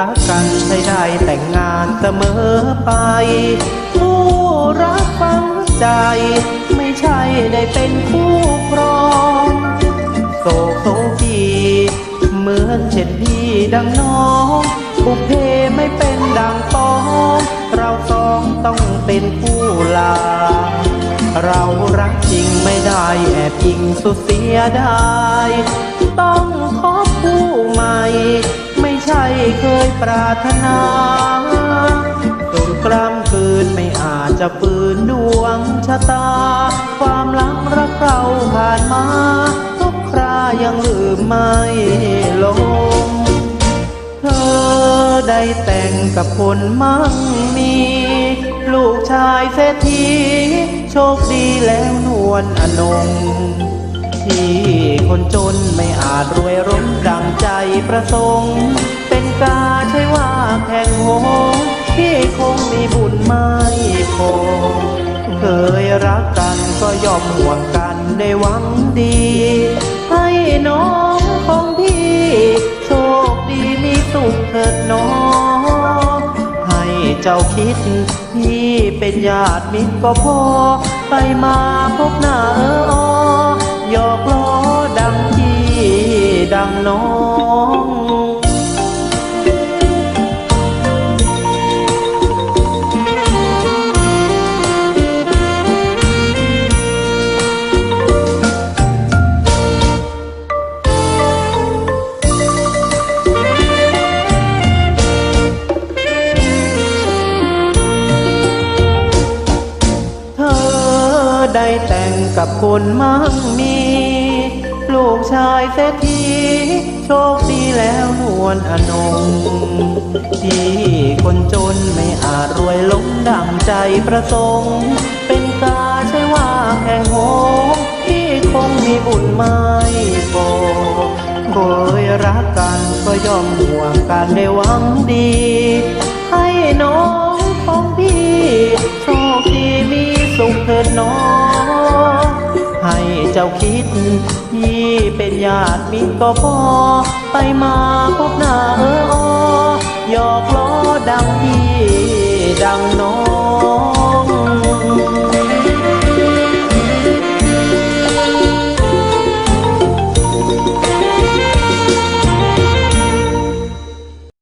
รักกันใช่ได้แต่งงานเสมอไปผู้รักฟังใจ ไม่ใช่ได้เป็นคู่ครองโศกโศกีเหมือนเช่นพี่ดังน้องบุพเพไม่เป็นดังปองเราสองต้องเป็นคู่ลา เรารักจริงไม่ได้แอบยิงสุดเสียดาย ต้องขอผู้ใหม่ไม่ใช่เคย ปรารถนาสุดกล้ำคืนไม่อาจจะปืนดวงชะตา ความลักรักเราผ่านมา ทุกครายังลืมไม่ลง เธอได้แต่งกับคนมั่งมี ลูกชายเศรษฐีโชคดีแล้วนวลอนงที่คนจนไม่อาจรวยร้นดังใจประสงค์ แข่งโหงที่คงมีบุญไม่พอ เคยรักกันก็ยอมห่วงกันในหวังดี ให้น้องของพี่โชคดีมีสุขเถิดน้องให้เจ้าคิดพี่เป็นญาติมิตรก็พอ ไปมาพบหน้าเอออหยอกล้อดังพี่ดังน้อง ได้แต่งกับคนมั่งมี ลูกชายเศรษฐีโชคดีแล้วนวลอนง ที่คนจนไม่อาจรวยล้มดังใจประสงค์ เป็นกาใช่ว่าแข่งโหงที่คงมีบุญไม่พอเคยรักกันก็ยอมห่วงกันในหวังดี จ้าคิด ยี่เป็นญาติมิตรก็พอ ไปมาพบ